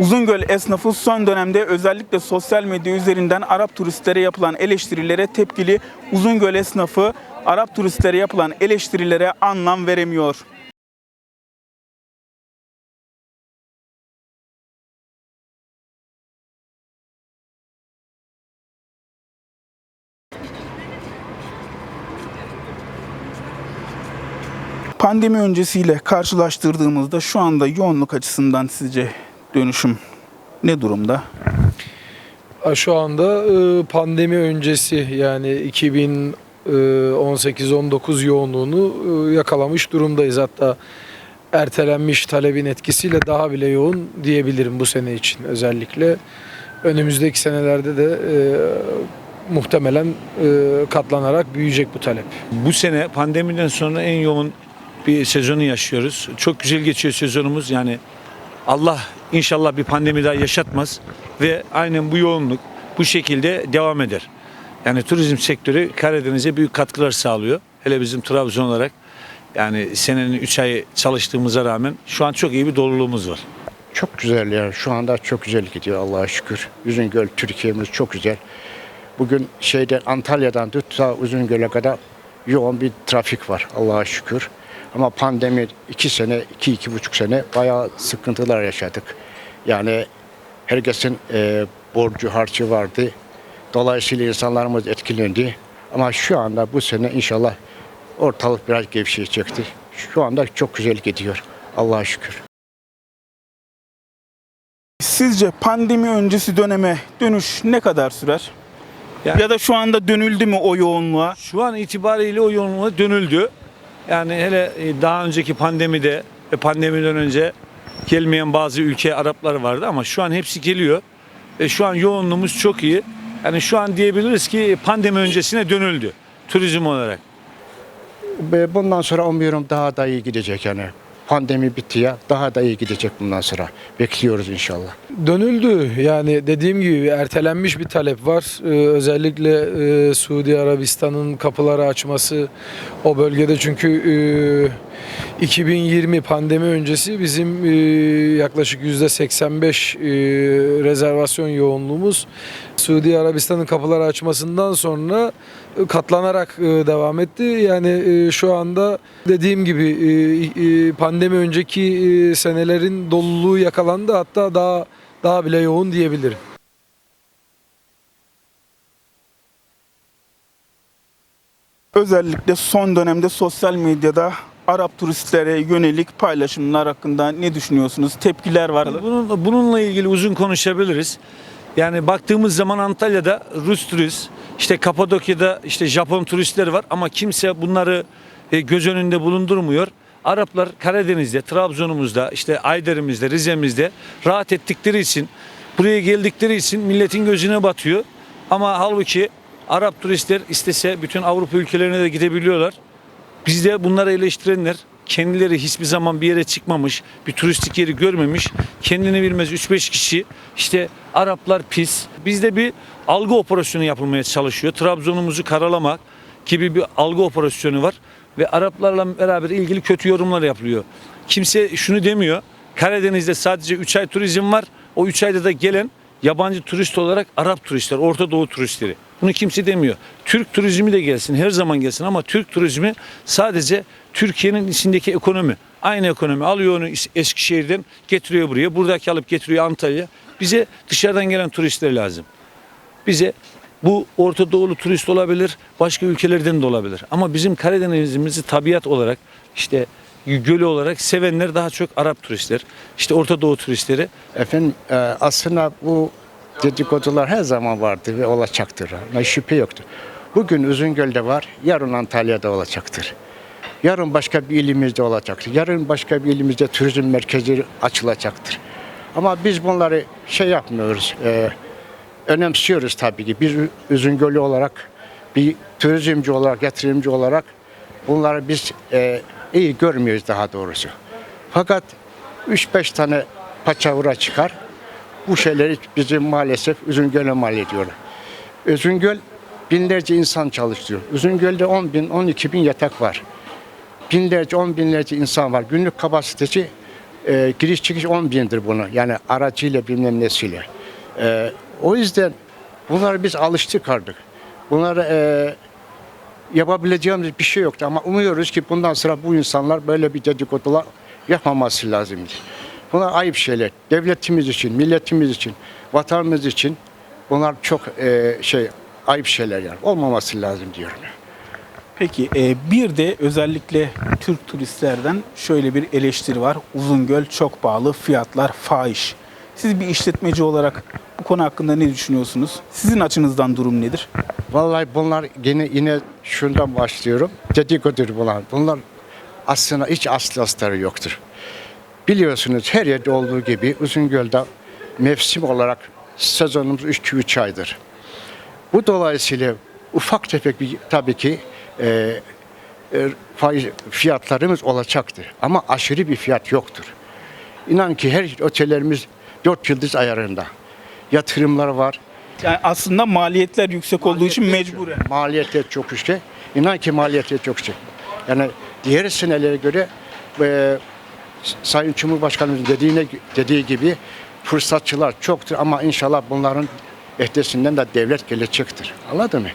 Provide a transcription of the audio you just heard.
Uzungöl esnafı son dönemde özellikle sosyal medya üzerinden Arap turistlere yapılan eleştirilere tepkili. Uzungöl esnafı Arap turistlere yapılan eleştirilere anlam veremiyor. Pandemi öncesiyle karşılaştırdığımızda şu anda yoğunluk açısından sizce dönüşüm ne durumda? Şu anda e, pandemi öncesi yani 2018-19 yoğunluğunu e, yakalamış durumdayız. Hatta ertelenmiş talebin etkisiyle daha bile yoğun diyebilirim bu sene için özellikle. Önümüzdeki senelerde de e, muhtemelen e, katlanarak büyüyecek bu talep. Bu sene pandemiden sonra en yoğun bir sezonu yaşıyoruz. Çok güzel geçiyor sezonumuz. Yani Allah inşallah bir pandemi daha yaşatmaz ve aynen bu yoğunluk bu şekilde devam eder. Yani turizm sektörü Karadeniz'e büyük katkılar sağlıyor. Hele bizim Trabzon olarak yani senenin 3 ayı çalıştığımıza rağmen şu an çok iyi bir doluluğumuz var. Çok güzel ya. Şu anda çok güzel gidiyor Allah'a şükür. Uzungöl Türkiye'miz çok güzel. Bugün şeyden Antalya'dan tut ta Uzungöl'e kadar yoğun bir trafik var Allah'a şükür. Ama pandemi iki sene, iki, iki buçuk sene bayağı sıkıntılar yaşadık. Yani herkesin e, borcu harcı vardı. Dolayısıyla insanlarımız etkilendi. Ama şu anda bu sene inşallah ortalık biraz gevşeyecekti. Şu anda çok güzel gidiyor Allah'a şükür. Sizce pandemi öncesi döneme dönüş ne kadar sürer? Yani- Ya da şu anda dönüldü mü o yoğunluğa? Şu an itibariyle o yoğunluğa dönüldü. Yani hele e, daha önceki pandemide ve pandemiden önce gelmeyen bazı ülke Araplar vardı ama şu an hepsi geliyor. Ve şu an yoğunluğumuz çok iyi. Yani şu an diyebiliriz ki pandemi öncesine dönüldü turizm olarak. Bundan sonra umuyorum daha da iyi gidecek yani. Pandemi bitti ya daha da iyi gidecek bundan sonra. Bekliyoruz inşallah. Dönüldü yani dediğim gibi ertelenmiş bir talep var. Ee, özellikle e, Suudi Arabistan'ın kapıları açması o bölgede çünkü e, 2020 pandemi öncesi bizim e, yaklaşık %85 e, rezervasyon yoğunluğumuz Suudi Arabistan'ın kapıları açmasından sonra e, katlanarak devam etti. Yani şu anda dediğim gibi pandemi önceki senelerin doluluğu yakalandı hatta daha daha bile yoğun diyebilirim. Özellikle son dönemde sosyal medyada Arap turistlere yönelik paylaşımlar hakkında ne düşünüyorsunuz? Tepkiler var. Bunun, bununla ilgili uzun konuşabiliriz. Yani baktığımız zaman Antalya'da Rus turist, işte Kapadokya'da işte Japon turistler var ama kimse bunları e, göz önünde bulundurmuyor. Araplar Karadeniz'de, Trabzon'umuzda, işte Ayder'imizde, Rize'mizde rahat ettikleri için, buraya geldikleri için milletin gözüne batıyor. Ama halbuki Arap turistler istese bütün Avrupa ülkelerine de gidebiliyorlar. Biz de bunları eleştirenler kendileri hiçbir zaman bir yere çıkmamış, bir turistik yeri görmemiş, kendini bilmez 3-5 kişi işte Araplar pis. Bizde bir algı operasyonu yapılmaya çalışıyor. Trabzonumuzu karalamak gibi bir algı operasyonu var ve Araplarla beraber ilgili kötü yorumlar yapılıyor. Kimse şunu demiyor. Karadeniz'de sadece 3 ay turizm var. O 3 ayda da gelen yabancı turist olarak Arap turistler, Orta Doğu turistleri. Bunu kimse demiyor. Türk turizmi de gelsin, her zaman gelsin ama Türk turizmi sadece Türkiye'nin içindeki ekonomi. Aynı ekonomi. Alıyor onu Eskişehir'den getiriyor buraya. Buradaki alıp getiriyor Antalya. Bize dışarıdan gelen turistler lazım. Bize bu Orta Doğulu turist olabilir, başka ülkelerden de olabilir. Ama bizim Karadeniz'imizi tabiat olarak işte gölü olarak sevenler daha çok Arap turistler, işte Orta Doğu turistleri. Efendim e, aslında bu dedikodular her zaman vardı ve olacaktır. Ne şüphe yoktur. Bugün Uzungöl'de var, yarın Antalya'da olacaktır. Yarın başka bir ilimizde olacaktır. Yarın başka bir ilimizde turizm merkezi açılacaktır. Ama biz bunları şey yapmıyoruz. e, önemsiyoruz tabii ki. Biz Uzungöl'ü olarak, bir turizmci olarak, yatırımcı olarak bunları biz e, iyi görmüyoruz daha doğrusu. Fakat 3-5 tane paçavra çıkar. Bu şeyleri bizim maalesef Uzungöl'e mal ediyorlar. Uzungöl binlerce insan çalıştırıyor. Uzungöl'de 10 bin, 12 bin yatak var. Binlerce, on binlerce insan var. Günlük kapasitesi e, giriş çıkış 10 bindir bunu. Yani aracıyla bilmem nesiyle. E, o yüzden bunları biz alıştık artık. Bunları e, yapabileceğimiz bir şey yoktu ama umuyoruz ki bundan sonra bu insanlar böyle bir dedikodular yapmaması lazım. Bunlar ayıp şeyler. Devletimiz için, milletimiz için, vatanımız için bunlar çok e, şey ayıp şeyler yani. Olmaması lazım diyorum. Peki e, bir de özellikle Türk turistlerden şöyle bir eleştiri var. Uzungöl çok pahalı, fiyatlar fahiş. Siz bir işletmeci olarak bu konu hakkında ne düşünüyorsunuz? Sizin açınızdan durum nedir? Vallahi bunlar yine yine şundan başlıyorum. Dedikodur bunlar. Bunlar aslında hiç aslı astarı yoktur. Biliyorsunuz her yerde olduğu gibi Uzungöl'de mevsim olarak sezonumuz 2-3 aydır. Bu dolayısıyla ufak tefek bir tabii ki e, e, faiz fiyatlarımız olacaktır. Ama aşırı bir fiyat yoktur. İnan ki her otellerimiz 4 yıldız ayarında. Yatırımlar var, Yani aslında maliyetler yüksek olduğu için mecburen. Maliyetler çok yüksek. İnan ki maliyetler çok yüksek. Yani diğer senelere göre e, Sayın Cumhurbaşkanımız dediğine dediği gibi fırsatçılar çoktur ama inşallah bunların ehtesinden de devlet gelecektir. Anladın mı?